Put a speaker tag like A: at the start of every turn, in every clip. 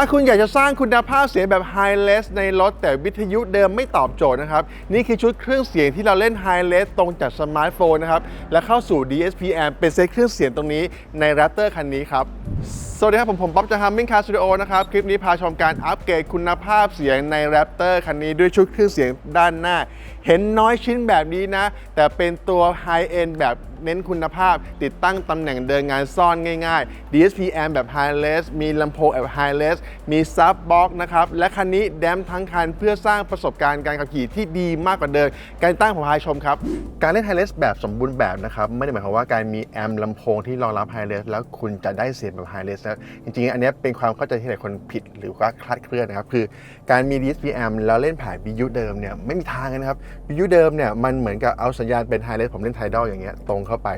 A: ถ้าคุณอยากจะสร้างคุณภาพเสียงแบบไฮเลสในรถแต่วิทยุเดิมไม่ตอบโจทย์นะครับ นี่คือชุดเครื่องเสียงที่เราเล่นไฮเลสตรงจากสมาร์ทโฟนนะครับ และเข้าสู่ DSPM เป็นเซตเครื่องเสียงตรงนี้ใน Raptor คันนี้ครับ สวัสดีครับผมผมป๊อบจาก Humming Car Studio นะครับ คลิปนี้พาชมการอัปเกรดคุณภาพเสียงใน Raptor คันนี้ด้วยชุดเครื่องเสียงด้านหน้า เห็นน้อยชิ้นแบบนี้นะ แต่เป็นตัว High End แบบเน้นคุณภาพ ติดตั้งตำแหน่งเดินงานซ่อนง่ายๆ DSPM แบบ High Res มีลำโพงแบบ High Res มี Sub Box นะครับ และคันนี้แดมทั้งคันเพื่อสร้างประสบการณ์การขับขี่ที่ดีมากกว่าเดิมการตั้งผมพาชมครับ การเล่น High Res แบบสมบูรณ์แบบนะครับไม่ได้หมายความว่าการมีแอมป์ลำโพงที่รองรับ High Res แล้วคุณจะได้เสียงแบบ High Res นะจริงๆ อันนี้เป็นความเข้าใจที่หลายคนผิดหรือว่าคลาดเคลื่อนนะครับ คือการมี DSPM แล้วเล่นผ่านวิทยุเดิมเนี่ยไม่มีทางนะครับวิทยุเดิมเนี่ยมันเหมือนกับเอาสัญญาณเป็นไฮไลท์ผมเล่นไทดอลอย่างเงี้ยตรงเข้าไป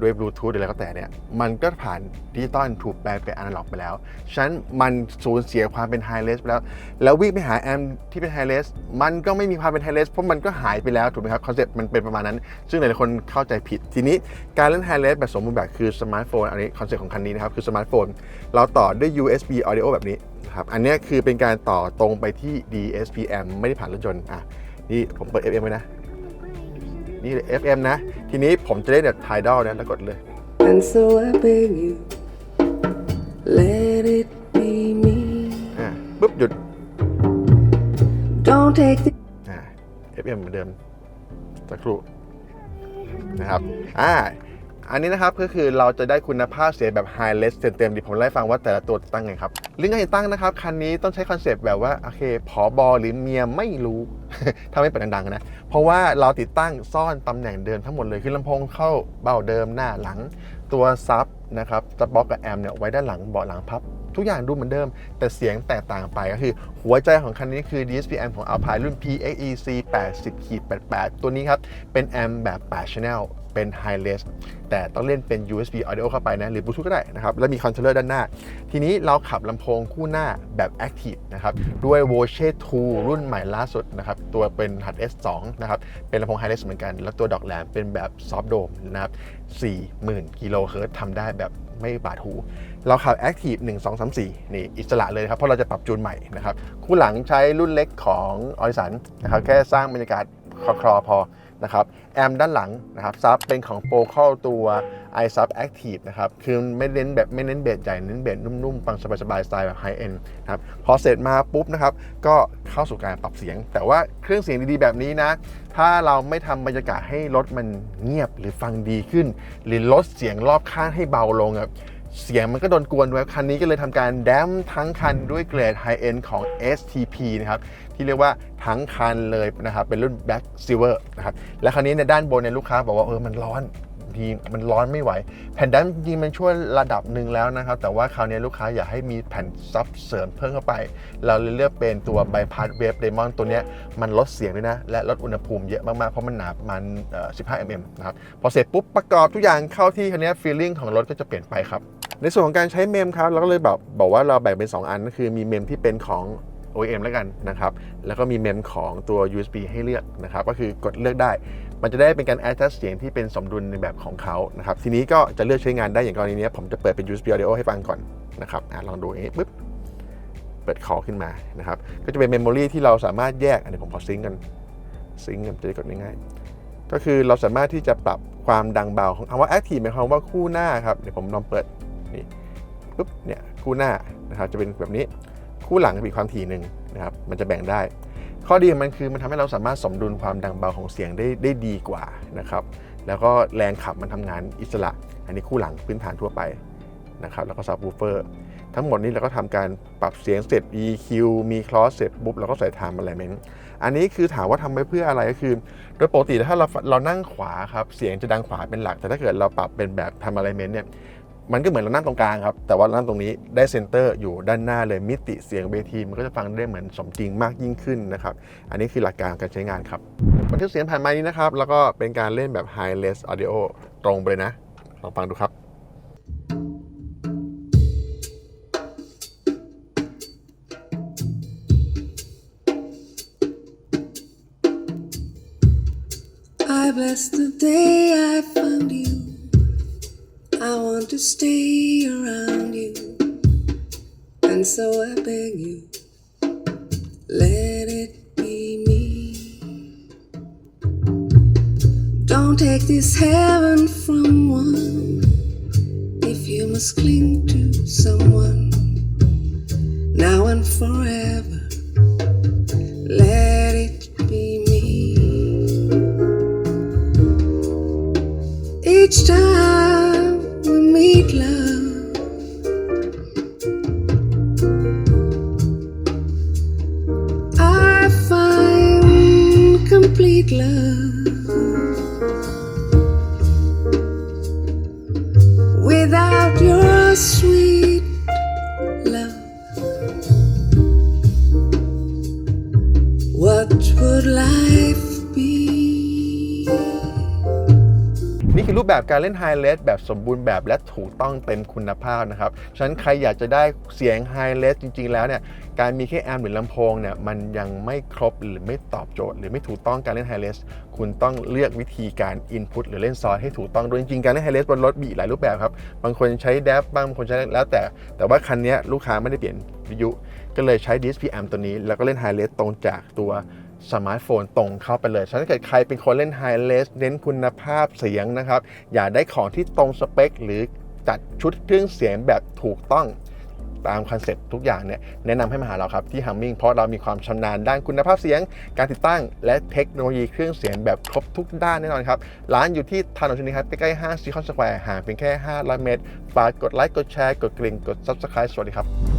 A: ด้วยบลูทูธหรืออะไรก็แต่เนี่ยมันก็ผ่านดิจิตอลถูกแปลงเป็นอนาล็อกไปแล้ว ฉะนั้นมันสูญเสียความเป็นไฮเลสไปแล้ว แล้ววิ่งไปหาแอมที่เป็นไฮเลสมันก็ไม่มีความเป็นไฮเลสเพราะมันก็หายไปแล้วถูกไหมครับคอนเซ็ปต์มันเป็นประมาณนั้น ซึ่งหลายคนเข้าใจผิดทีนี้การเล่นไฮเลสแบบสมบูรณ์แบบคือสมาร์ทโฟนอันนี้คอนเซ็ปต์ของคันนี้นะครับคือสมาร์ทโฟนเราต่อด้วย USB audio แบบนี้ครับอันนี้คือเป็นการต่อตรงไปที่ DSPM ไม่ได้ผ่านรถยนต์อะนี่ผมเปิด FM ไว้นะนี่ FM นะ ทีนี้ผมจะเล่นแบบ Tidal นะแล้วกดเลย
B: And so I beg you, let it be me.
A: อ่าปุ๊บหยุด
B: Don't take the
A: อ่า FM เหมือนเดิมสักครู่นะครับ อ่า อันนี้นะครับก็คือเราจะได้คุณภาพเสียงแบบ High Res เต็มๆดิผมไล่ฟังว่าแต่ละตัวติดตั้งไงครับเรื่องการติดตั้งนะครับคันนี้ต้องใช้คอนเซปต์แบบว่าโอเคผอบอหรือเมียไม่รู้ถ้าไม่เปิดดังๆนะเพราะว่าเราติดตั้งซ่อนตำแหน่งเดิมทั้งหมดเลยคือลำโพงเข้าเบ้าเดิมหน้าหลังตัวซับนะครับจะบล็อกกับแอมเนี่ยไว้ด้านหลังเบาะหลังพับ ทุกอย่างดูเหมือนเดิม แต่เสียงแตกต่างไปก็คือ หัวใจของคันนี้คือ DSPM ของ Alpine รุ่น PXEC 80 88 ตัวนี้ครับ เป็นแอมแบบ 8 channel เป็น High Res แต่ต้องเล่นเป็น USB Audio เข้าไปนะ หรือ Bluetooth ก็ได้นะครับ แล้วมีคอนโทรลเลอร์ด้านหน้า ทีนี้เราขับลำโพงคู่หน้าแบบ Active นะครับ ด้วย Voce 2รุ่นใหม่ล่าสุดนะครับ ตัวเป็น HUD S2 นะครับ เป็นลำโพง High Res เหมือนกัน แล้วตัวดอกแหลมเป็นแบบ Soft Dome นะครับ 40,000 กิโลเฮิรตซ์ทำได้แบบไม่บาดหู เราขับ Active 1 2 3 4 นี่อิสระเลยครับ เพราะเราจะปรับจูนใหม่นะครับ คู่หลังใช้รุ่นเล็กของออริสันนะครับ แค่สร้างบรรยากาศคลอๆพอ นะครับแอมด้านหลังนะครับซับเป็นของโปรเข้าตัว i s u b Active นะครับคือไม่เน้นแบบไม่เน้นเบสใหญ่เน้นเบสนุ่มๆฟังสบายๆสไตล์แบบไฮเอ็นนะครับพอเสร็จมาปุ๊บนะครับก็เข้าสู่การปรับเสียง แต่ว่าเครื่องเสียงดีๆแบบนี้นะ ถ้าเราไม่ทำบรรยากาศให้รถมันเงียบหรือฟังดีขึ้น หรือลดเสียงรอบข้างให้เบาลงอะ เสียงมันก็โดนกวนด้วยคันนี้ก็เลยทำการแดมทั้งคันด้วยเกรดไฮเอ็นของ STP นะครับ ที่เรียกว่าทั้งคันเลยนะครับ เป็นรุ่น Black Silver นะครับ และคันนี้ในด้านบนเนี่ยลูกค้าบอกว่าเออมันร้อนทีมันร้อนไม่ไหว แผ่นแดมจริงมันช่วยระดับหนึ่งแล้วนะครับ แต่ว่าคราวนี้ลูกค้าอยากให้มีแผ่นซับเสริมเพิ่มเข้าไป เราเลยเลือกเป็นตัว Bypass Wave Lemon ตัวนี้มันลดเสียงด้วยนะ และลดอุณหภูมิเยอะมาก ๆ เพราะมันหนาประมันเอ่อ15 mm นะครับ พอเสร็จปุ๊บประกอบทุกอย่างเข้าที่คันนี้ feeling ของรถก็จะเปลี่ยนไปครับ ในส่วนของการใช้เมมครับเราก็เลยแบบบอกว่าเราแบ่งเป็น 2 อันก็คือมีเมมที่เป็นของ OEM แล้วกันนะครับ แล้วก็มีเมมของตัว USB ให้เลือกนะครับ ก็คือกดเลือกได้ มันจะได้เป็นการ adjust เสียงที่เป็นสมดุลในแบบของเขานะครับ ทีนี้ก็จะเลือกใช้งานได้อย่างกรณีนี้ ผมจะเปิดเป็น USB audio ให้ฟังก่อนนะครับอะลองดูอย่างนี้ปุ๊บ เปิดคอขึ้นมานะครับ ก็จะเป็นเมมโมรีที่เราสามารถแยก อันนี้ผมขอซิงก์กันซิงก์กันจะได้กดง่ายๆ ก็คือเราสามารถที่จะปรับความดังเบาของคำว่า active หมายความว่าคู่หน้าครับ เดี๋ยวผมลองเปิด นี่ปุ๊บเนี่ยคู่หน้านะครับจะเป็นแบบนี้คู่หลังจะมีความถี่หนึ่งนะครับมันจะแบ่งได้ ข้อดีของมันคือมันทำให้เราสามารถสมดุลความดังเบาของเสียงได้ได้ดีกว่านะครับแล้วก็แรงขับมันทำงานอิสระ อันนี้คู่หลังพื้นฐานทั่วไปนะครับแล้วก็ซับวูเฟอร์ทั้งหมดนี้เราก็ทำการปรับเสียงเสร็จ EQ มีคลอสเสร็จปุ๊บเราก็ใส่ time element อันนี้คือถามว่าทำไปเพื่ออะไรก็คือ โดยปกติถ้าเราเรานั่งขวาครับเสียงจะดังขวาเป็นหลัก แต่ถ้าเกิดเราปรับเป็นแบบ time element เนี่ย มันก็เหมือนเรานั่งตรงกลางครับ แต่ว่านั่งตรงนี้ได้เซนเตอร์อยู่ด้านหน้าเลยมิติเสียงเวทีมันก็จะฟังได้เหมือนสมจริงมากยิ่งขึ้นนะครับ อันนี้คือหลักการการใช้งานครับบันทึกเสียงผ่านไมค์นี้นะครับ แล้วก็เป็นการเล่นแบบ high res audio ตรงไปเลยนะ ลองฟังดูครับ
B: I bless the day I found you. I want to stay around you. And so I beg you, let it be me. Don't take this heaven from one if you must cling to someone now and forever. Let it be me. Each time I find complete love without your sweet love. What would life
A: นี่คือรูปแบบการเล่นไฮเลสแบบสมบูรณ์แบบและถูกต้องเต็มคุณภาพนะครับ ฉะนั้นใครอยากจะได้เสียงไฮเลสจริง ๆ แล้วเนี่ย การมีแค่แอมป์หรือลำโพงเนี่ยมันยังไม่ครบหรือไม่ตอบโจทย์ หรือไม่ถูกต้องการเล่นไฮเลสคุณต้องเลือกวิธีการอินพุตหรือเล่นซอสให้ถูกต้องด้วยจริงๆการเล่นไฮเลสบนรถมีหลายรูปแบบครับ บางคนใช้แดฟบ้างบางคนใช้แล้วแต่ แต่ว่าคันนี้ลูกค้าไม่ได้เปลี่ยนวิทยุ ก็เลยใช้ DSP amp ตัวนี้แล้วก็เล่นไฮเลสตรงจากตัว สมาร์ทโฟนตรงเข้าไปเลยฉะนั้นเกิดใครเป็นคนเล่นไฮเลสเน้นคุณภาพเสียงนะครับ อย่าได้ของที่ตรงสเปค หรือจัดชุดเครื่องเสียงแบบถูกต้องตามคอนเซ็ปต์ทุกอย่างเนี่ยแนะนำให้มาหาเราครับ ที่ Humming เพราะเรามีความชำนาญด้านคุณภาพเสียง การติดตั้ง และเทคโนโลยีเครื่องเสียงแบบครบทุกด้านแน่นอนครับ ร้านอยู่ที่ถนนชนิครับใกล้ๆห้างซีคอนสแควร์ห่างเพียงแค่ 500 เมตร ฝากกดไลค์กดแชร์ กดกริ่งกด Subscribe สวัสดีครับ